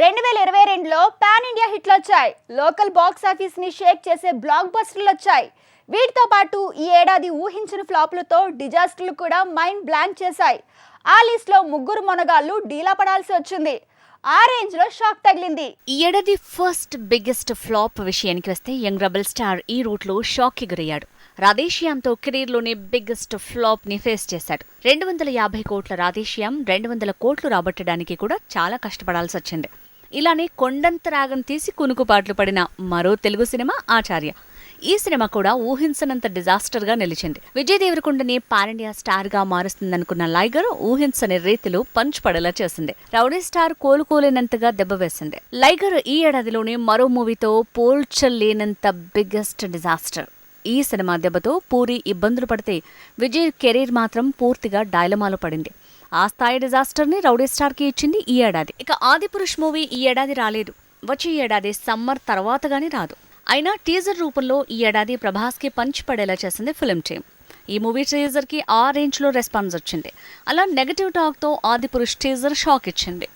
రెండు వేల ఇరవై రెండులో పాన్ ఇండియా హిట్లు వచ్చాయి లోకల్ బాక్స్ ఆఫీస్ని షేక్ చేసే బ్లాక్ బస్టర్లు వచ్చాయి వీటితో పాటు ఈ ఏడాది ఊహించిన ఫ్లాపులతో డిజాస్టర్లు కూడా మైండ్ బ్లాంక్ చేశాయి. ఆ లిస్ట్లో ముగ్గురు మొనగాళ్ళు డీలా పడాల్సి వచ్చింది. ఆ రేంజ్లో షాక్ తగిలింది. ఈ ఏడాది ఫస్ట్ బిగ్గెస్ట్ ఫ్లాప్ విషయానికి వస్తే యంగ్ రబల్ స్టార్ ఈ రూట్లో షాక్కి గురయ్యాడు. రాధేశ్యామ్తో కెరీర్లోనే బిగ్గెస్ట్ ఫ్లాప్ని ఫేస్ చేశాడు. రెండు వందల యాభై కోట్ల రాధేశ్యామ్ రెండు వందల కోట్లు రాబట్టడానికి కూడా చాలా కష్టపడాల్సి వచ్చింది. ఇలానే కొండంత రాగం తీసి కునుకుపాట్లు పడిన మరో తెలుగు సినిమా ఆచార్య. ఈ సినిమా కూడా ఊహించనంత డిజాస్టర్గా నిలిచింది. విజయ్ దేవరకొండని పారిండియా స్టార్గా స్టార్గా మారుస్తుందనుకున్న లైగర్ ఊహించని రీతిలో పంచ్ పడేలా చేసింది. రౌడీ స్టార్ కోలుకోలేనంతగా దెబ్బవేసింది లైగర్ ఈ ఏడాదిలోనే మరో మూవీతో పోల్చలేనంత బిగ్గెస్ట్ డిజాస్టర్ ఈ సినిమా దెబ్బతో పూరి ఇబ్బందులు పడితే విజయ్ కెరీర్ మాత్రం పూర్తిగా డైలమాలో పడింది. ఆ స్థాయి డిజాస్టర్ని రౌడీ స్టార్కి ఇచ్చింది ఈ ఏడాది. ఇక ఆదిపురుష్ మూవీ ఈ ఏడాది రాలేదు. వచ్చే ఏడాది సమ్మర్ తర్వాత గానీ రాదు. అయినా టీజర్ రూపంలో ఈ ఏడాది ప్రభాస్కి పంచ్ పడేలా చేసింది ఫిలిం టీమ్. ఈ మూవీ టీజర్కి ఆ రేంజ్లో రెస్పాన్స్ వచ్చింది. అలా నెగటివ్ టాక్తో ఆదిపురుష్ టీజర్ షాక్ ఇచ్చింది.